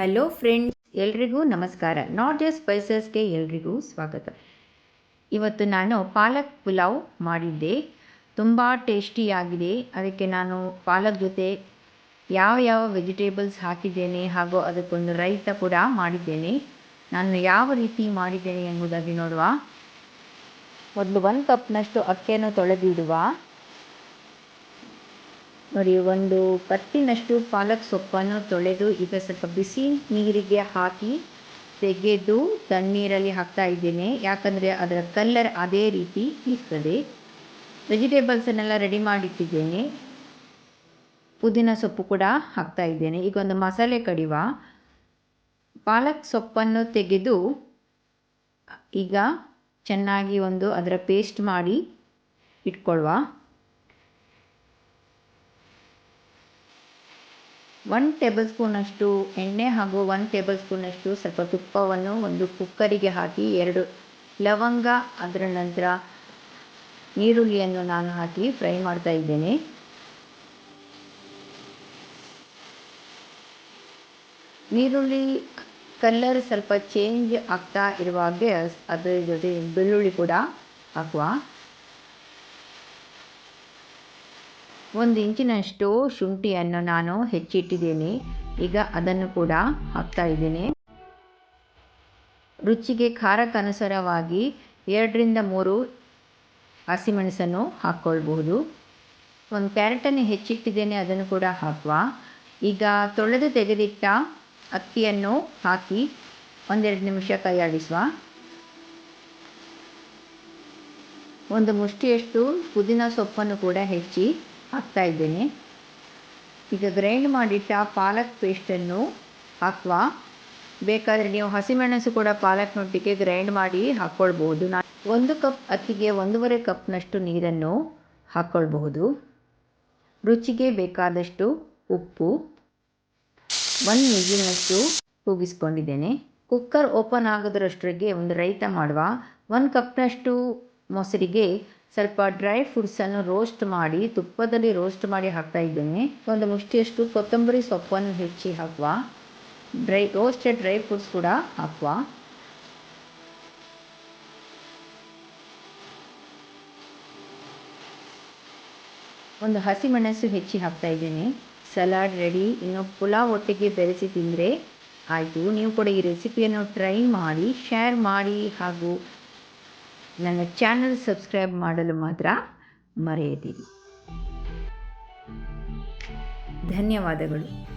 Hello friends ಎಲ್ರಿಗೂ ನಮಸ್ಕಾರ. Not just ಸ್ಪೈಸಸ್ಗೆ ಎಲ್ರಿಗೂ ಸ್ವಾಗತ. ಇವತ್ತು ನಾನು ಪಾಲಕ್ ಪುಲಾವ್ ಮಾಡಿದ್ದೆ. ತುಂಬ ಟೇಸ್ಟಿಯಾಗಿದೆ ಅದಕ್ಕೆ ನಾನು ಪಾಲಕ್ ಜೊತೆ ಯಾವ ಯಾವ ವೆಜಿಟೇಬಲ್ಸ್ ಹಾಕಿದ್ದೇನೆ ಹಾಗೂ ಅದಕ್ಕೊಂದು ರೈತ ಕೂಡ ಮಾಡಿದ್ದೇನೆ. ನಾನು ಯಾವ ರೀತಿ ಮಾಡಿದ್ದೇನೆ ಎಂಬುದಾಗಿ ನೋಡುವ. ಮೊದಲು ಒಂದು ಕಪ್ನಷ್ಟು ಅಕ್ಕಿಯನ್ನು ತೊಳೆದಿಡುವ. ನೋಡಿ, ಒಂದು ಕಟ್ಟಿನಷ್ಟು ಪಾಲಕ್ ಸೊಪ್ಪನ್ನು ತೊಳೆದು ಈಗ ಸ್ವಲ್ಪ ಬಿಸಿ ನೀರಿಗೆ ಹಾಕಿ ತೆಗೆದು ತಣ್ಣೀರಲ್ಲಿ ಹಾಕ್ತಾ ಇದ್ದೇನೆ. ಯಾಕಂದರೆ ಅದರ ಕಲ್ಲರ್ ಅದೇ ರೀತಿ ಇರ್ತದೆ. ವೆಜಿಟೇಬಲ್ಸನ್ನೆಲ್ಲ ರೆಡಿ ಮಾಡಿಟ್ಟಿದ್ದೇನೆ. ಪುದೀನ ಸೊಪ್ಪು ಕೂಡ ಹಾಕ್ತಾ ಇದ್ದೇನೆ. ಈಗ ಒಂದು ಮಸಾಲೆ ಕಡಿವ ಪಾಲಕ್ ಸೊಪ್ಪನ್ನು ತೆಗೆದು ಈಗ ಚೆನ್ನಾಗಿ ಒಂದು ಅದರ ಪೇಸ್ಟ್ ಮಾಡಿ ಇಟ್ಕೊಳ್ಳುವ ಒನ್ ಟೇಬಲ್ ಸ್ಪೂನಷ್ಟು ಎಣ್ಣೆ ಹಾಗೂ ಒನ್ ಟೇಬಲ್ ಸ್ಪೂನಷ್ಟು ಸ್ವಲ್ಪ ತುಪ್ಪವನ್ನು ಒಂದು ಕುಕ್ಕರಿಗೆ ಹಾಕಿ ಎರಡು ಲವಂಗ ಅದರ ನಂತರ ಈರುಳ್ಳಿಯನ್ನು ನಾನು ಹಾಕಿ ಫ್ರೈ ಮಾಡ್ತಾ ಇದ್ದೇನೆ. ಈರುಳ್ಳಿ ಕಲ್ಲರ್ ಸ್ವಲ್ಪ ಚೇಂಜ್ ಆಗ್ತಾ ಇರುವಾಗೆ ಅದರ ಜೊತೆ ಬೆಳ್ಳುಳ್ಳಿ ಕೂಡ ಹಾಕುವ. ಒಂದು ಇಂಚಿನಷ್ಟು ಶುಂಠಿಯನ್ನು ನಾನು ಹೆಚ್ಚಿಟ್ಟಿದ್ದೀನಿ. ಈಗ ಅದನ್ನು ಕೂಡ ಹಾಕ್ತಾ ಇದ್ದೀನಿ. ರುಚಿಗೆ ಖಾರಕ್ಕನುಸಾರವಾಗಿ ಎರಡರಿಂದ ಮೂರು ಹಸಿಮೆಣಸನ್ನು ಹಾಕ್ಕೊಳ್ಬಹುದು. ಒಂದು ಕ್ಯಾರೆಟನ್ನು ಹೆಚ್ಚಿಟ್ಟಿದ್ದೇನೆ, ಅದನ್ನು ಕೂಡ ಹಾಕುವ. ಈಗ ತೊಳೆದು ತೆಗೆದಿಟ್ಟ ಅಕ್ಕಿಯನ್ನು ಹಾಕಿ ಒಂದೆರಡು ನಿಮಿಷ ಕೈಯಾಡಿಸುವ. ಒಂದು ಮುಷ್ಟಿಯಷ್ಟು ಪುದೀನ ಸೊಪ್ಪನ್ನು ಕೂಡ ಹೆಚ್ಚಿ ಹಾಕ್ತಾ ಇದ್ದೇನೆ. ಈಗ ಗ್ರೈಂಡ್ ಮಾಡಿಟ್ಟ ಪಾಲಕ್ ಪೇಸ್ಟನ್ನು ಹಾಕುವ. ಬೇಕಾದರೆ ನೀವು ಹಸಿಮೆಣಸು ಕೂಡ ಪಾಲಕ್ನೊಟ್ಟಿಗೆ ಗ್ರೈಂಡ್ ಮಾಡಿ ಹಾಕ್ಕೊಳ್ಬಹುದು ನಾ ಒಂದು ಕಪ್ ಅಕ್ಕಿಗೆ ಒಂದೂವರೆ ಕಪ್ನಷ್ಟು ನೀರನ್ನು ಹಾಕ್ಕೊಳ್ಬಹುದು ರುಚಿಗೆ ಬೇಕಾದಷ್ಟು ಉಪ್ಪು. ಒಂದು ವಿಜಿಲ್ನಷ್ಟು ಕೂಗಿಸ್ಕೊಂಡಿದ್ದೇನೆ. ಕುಕ್ಕರ್ ಓಪನ್ ಆಗೋದ್ರಷ್ಟರಿಗೆ ಒಂದು ರೈತ ಮಾಡುವ. ಒಂದು ಕಪ್ನಷ್ಟು ಮೊಸರಿಗೆ ಸ್ವಲ್ಪ ಡ್ರೈ ಫ್ರೂಟ್ಸನ್ನು ರೋಸ್ಟ್ ಮಾಡಿ, ತುಪ್ಪದಲ್ಲಿ ರೋಸ್ಟ್ ಮಾಡಿ ಹಾಕ್ತಾ ಇದ್ದೀನಿ. ಒಂದು ಮುಷ್ಟಿಯಷ್ಟು ಕೊತ್ತಂಬರಿ ಸೊಪ್ಪನ್ನು ಹೆಚ್ಚಿ ಹಾಕುವ. ಡ್ರೈ ರೋಸ್ಟೆಡ್ ಡ್ರೈ ಫ್ರೂಟ್ಸ್ ಕೂಡ ಹಾಕುವ. ಒಂದು ಹಸಿಮೆಣಸು ಹೆಚ್ಚಿ ಹಾಕ್ತಾ ಇದ್ದೀನಿ. ಸಲಾಡ್ ರೆಡಿ ಇನ್ನು ಪುಲಾವ್ ಒಟ್ಟಿಗೆ ಬೆರೆಸಿ ತಿಂದರೆ ಆಯಿತು. ನೀವು ಕೂಡ ಈ ರೆಸಿಪಿಯನ್ನು ಟ್ರೈ ಮಾಡಿ ಶೇರ್ ಮಾಡಿ ಹಾಗೂ ನನ್ನ ಚಾನಲ್ ಸಬ್ಸ್ಕ್ರೈಬ್ ಮಾಡಲು ಮಾತ್ರ ಮರೆಯದಿರಿ. ಧನ್ಯವಾದಗಳು.